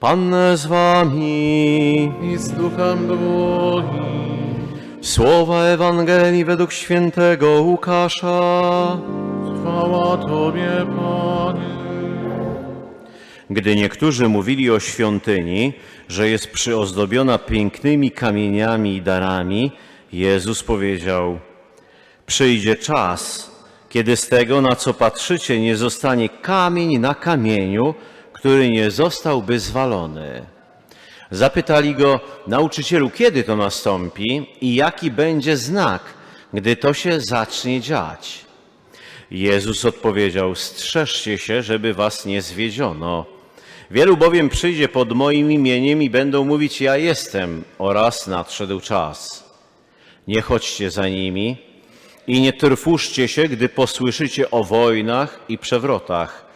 Pan z wami. i z duchem Twoim. Słowa Ewangelii według świętego Łukasza. Chwała Tobie, Panie. Gdy niektórzy mówili o świątyni, że jest przyozdobiona pięknymi kamieniami i darami, Jezus powiedział: Przyjdzie czas, kiedy z tego, na co patrzycie, nie zostanie kamień na kamieniu, który nie zostałby zwalony. Zapytali go, nauczycielu, kiedy to nastąpi i jaki będzie znak, gdy to się zacznie dziać. Jezus odpowiedział: Strzeżcie się, żeby was nie zwiedziono. Wielu bowiem przyjdzie pod moim imieniem i będą mówić: Ja jestem, oraz nadszedł czas. Nie chodźcie za nimi i nie trwóżcie się, gdy posłyszycie o wojnach i przewrotach.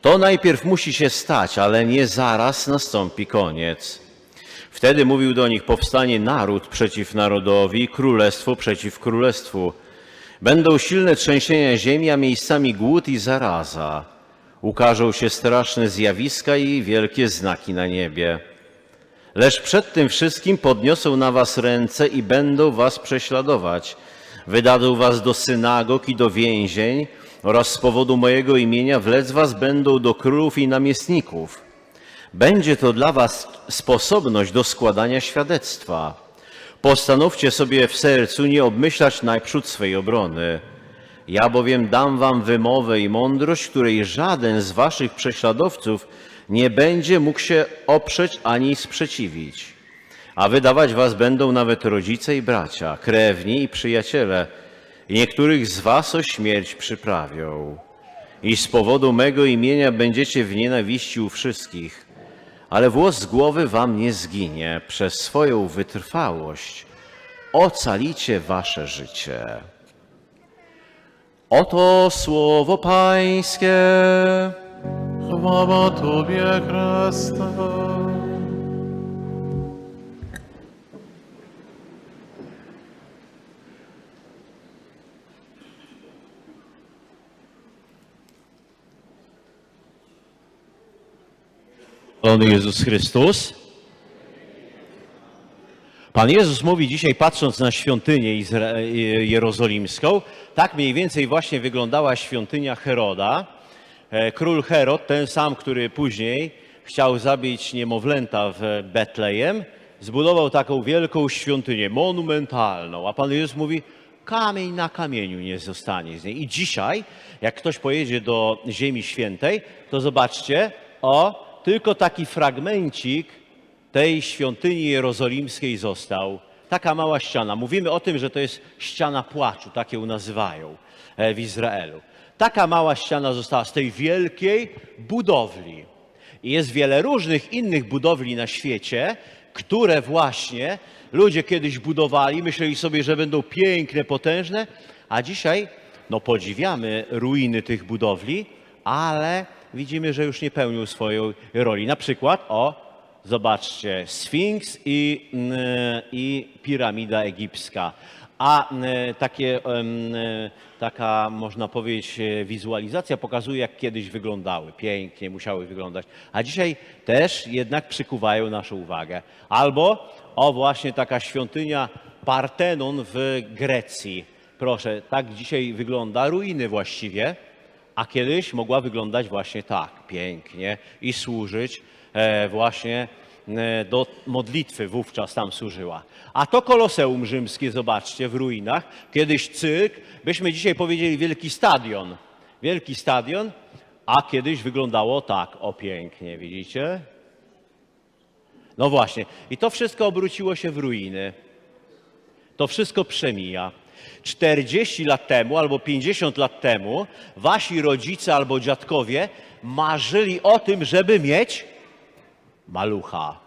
To najpierw musi się stać, ale nie zaraz nastąpi koniec. Wtedy mówił do nich: Powstanie naród przeciw narodowi, królestwo przeciw królestwu. Będą silne trzęsienia ziemi, a miejscami głód i zaraza. Ukażą się straszne zjawiska i wielkie znaki na niebie. Lecz przed tym wszystkim podniosą na was ręce i będą was prześladować. Wydadzą was do synagog i do więzień oraz z powodu mojego imienia wlec was będą do królów i namiestników. Będzie to dla was sposobność do składania świadectwa. Postanówcie sobie w sercu nie obmyślać najprzód swej obrony. Ja bowiem dam wam wymowę i mądrość, której żaden z waszych prześladowców nie będzie mógł się oprzeć ani sprzeciwić. A wydawać was będą nawet rodzice i bracia, krewni i przyjaciele, i niektórych z was o śmierć przyprawią. I z powodu mego imienia będziecie w nienawiści u wszystkich, ale włos z głowy wam nie zginie. Przez swoją wytrwałość ocalicie wasze życie. Oto słowo Pańskie. Chwała Tobie, Chryste. Chwalony Jezus Chrystus. Pan Jezus mówi dzisiaj, patrząc na świątynię Izra- jerozolimską, tak mniej więcej właśnie wyglądała świątynia Heroda. E, Król Herod, ten sam, który później chciał zabić niemowlęta w Betlejem, zbudował taką wielką świątynię, monumentalną. A Pan Jezus mówi, kamień na kamieniu nie zostanie z niej. I dzisiaj, jak ktoś pojedzie do Ziemi Świętej, to zobaczcie, o, tylko taki fragmencik tej świątyni jerozolimskiej został. Taka mała ściana. Mówimy o tym, że to jest ściana płaczu, tak ją nazywają e, w Izraelu. Taka mała ściana została z tej wielkiej budowli. I jest wiele różnych innych budowli na świecie, które właśnie ludzie kiedyś budowali, myśleli sobie, że będą piękne, potężne, a dzisiaj no podziwiamy ruiny tych budowli, ale widzimy, że już nie pełnią swojej roli. Na przykład, o, zobaczcie, Sfinks i, mm, i piramida egipska. A mm, takie, em, e, taka, można powiedzieć, e, wizualizacja pokazuje, jak kiedyś wyglądały. Pięknie musiały wyglądać. A dzisiaj też jednak przykuwają naszą uwagę. Albo, o właśnie, taka świątynia Partenon w Grecji. Proszę, tak dzisiaj wygląda, ruiny właściwie a kiedyś mogła wyglądać właśnie tak, pięknie i służyć e, właśnie e, do modlitwy wówczas tam służyła. A to koloseum rzymskie, zobaczcie, w ruinach, kiedyś cyrk, byśmy dzisiaj powiedzieli wielki stadion. Wielki stadion, a kiedyś wyglądało tak, o pięknie, widzicie? No właśnie, i to wszystko obróciło się w ruiny. To wszystko przemija. 40 lat temu albo 50 lat temu wasi rodzice albo dziadkowie marzyli o tym, żeby mieć malucha.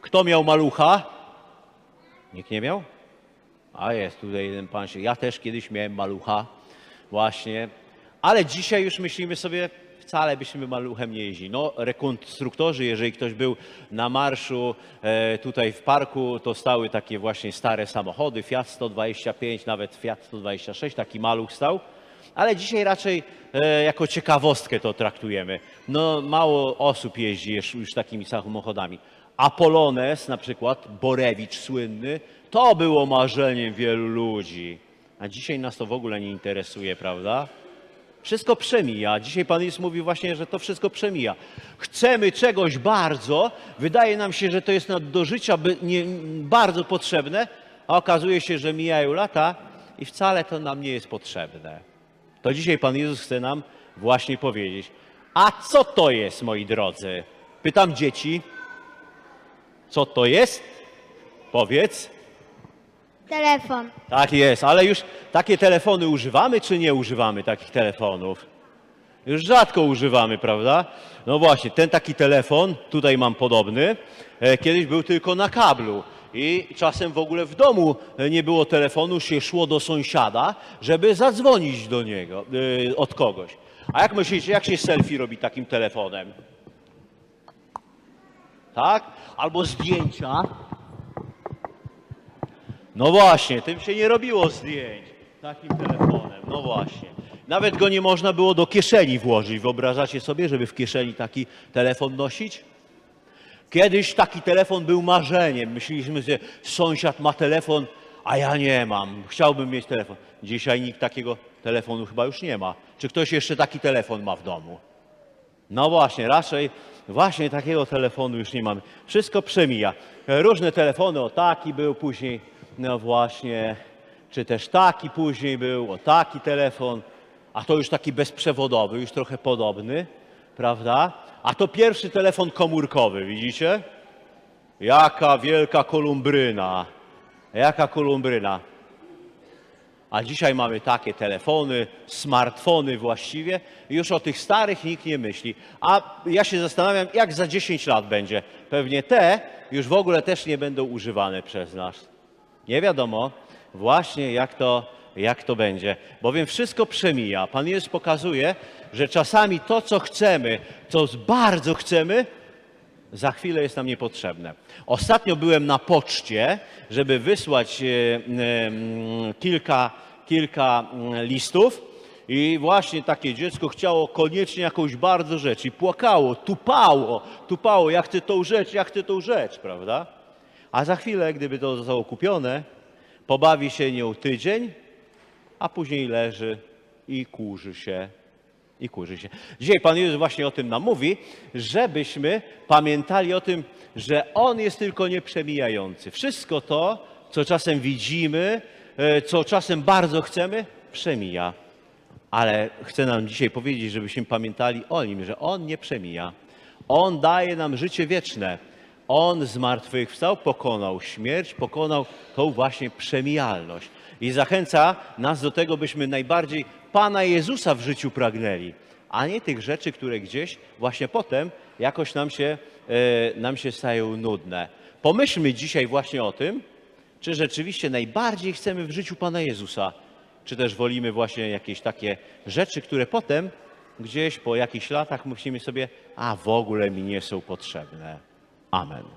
Kto miał malucha? Nikt nie miał? A jest tutaj jeden pan się. Ja też kiedyś miałem malucha, właśnie. Ale dzisiaj już myślimy sobie, wcale byśmy maluchem nie jeździli. No, rekonstruktorzy, jeżeli ktoś był na marszu e, tutaj w parku, to stały takie właśnie stare samochody, Fiat 125, nawet Fiat 126, taki maluch stał. Ale dzisiaj raczej e, jako ciekawostkę to traktujemy. No, mało osób jeździ już, już takimi samochodami. Apolones, na przykład, Borewicz słynny, to było marzeniem wielu ludzi. A dzisiaj nas to w ogóle nie interesuje, prawda? Wszystko przemija. Dzisiaj Pan Jezus mówi właśnie, że to wszystko przemija. Chcemy czegoś bardzo, wydaje nam się, że to jest do życia bardzo potrzebne, a okazuje się, że mijają lata i wcale to nam nie jest potrzebne. To dzisiaj Pan Jezus chce nam właśnie powiedzieć. A co to jest, moi drodzy? Pytam dzieci, co to jest? Powiedz. Telefon. Tak jest, ale już takie telefony używamy, czy nie używamy takich telefonów? Już rzadko używamy, prawda? No właśnie, ten taki telefon, tutaj mam podobny, e, kiedyś był tylko na kablu. I czasem w ogóle w domu nie było telefonu, się szło do sąsiada, żeby zadzwonić do niego, e, od kogoś. A jak myślicie, jak się selfie robi takim telefonem? Tak? Albo zdjęcia. No właśnie, tym się nie robiło zdjęć takim telefonem. No właśnie. Nawet go nie można było do kieszeni włożyć. Wyobrażacie sobie, żeby w kieszeni taki telefon nosić? Kiedyś taki telefon był marzeniem. Myśleliśmy, że sąsiad ma telefon, a ja nie mam. Chciałbym mieć telefon. Dzisiaj nikt takiego telefonu chyba już nie ma. Czy ktoś jeszcze taki telefon ma w domu? No właśnie, raczej właśnie takiego telefonu już nie mamy. Wszystko przemija. Różne telefony, o taki był później, no właśnie, czy też taki później był, o taki telefon, a to już taki bezprzewodowy, już trochę podobny, prawda? A to pierwszy telefon komórkowy, widzicie? Jaka wielka kolumbryna, jaka kolumbryna. A dzisiaj mamy takie telefony, smartfony właściwie. Już o tych starych nikt nie myśli. A ja się zastanawiam, jak za 10 lat będzie. Pewnie te już w ogóle też nie będą używane przez nas. Nie wiadomo właśnie, jak to, jak to będzie. Bowiem wszystko przemija. Pan Jezus pokazuje, że czasami to, co chcemy, co bardzo chcemy, za chwilę jest nam niepotrzebne. Ostatnio byłem na poczcie, żeby wysłać e, kilka, kilka listów i właśnie takie dziecko chciało koniecznie jakąś bardzo rzecz i płakało, tupało, tupało, ja chcę tą rzecz, ja chcę tą rzecz, prawda? A za chwilę, gdyby to zostało kupione, pobawi się nią tydzień, a później leży i kurzy się i kurzy się. Dzisiaj Pan Jezus właśnie o tym nam mówi, żebyśmy pamiętali o tym, że On jest tylko nieprzemijający. Wszystko to, co czasem widzimy, e, co czasem bardzo chcemy, przemija. Ale chcę nam dzisiaj powiedzieć, żebyśmy pamiętali o Nim, że On nie przemija. On daje nam życie wieczne. On zmartwychwstał, pokonał śmierć, pokonał tą właśnie przemijalność. I zachęca nas do tego, byśmy najbardziej Pana Jezusa w życiu pragnęli, a nie tych rzeczy, które gdzieś właśnie potem jakoś nam się, e, nam się stają nudne. Pomyślmy dzisiaj właśnie o tym, czy rzeczywiście najbardziej chcemy w życiu Pana Jezusa, czy też wolimy właśnie jakieś takie rzeczy, które potem gdzieś po jakichś latach myślimy sobie, a w ogóle mi nie są potrzebne. Amen.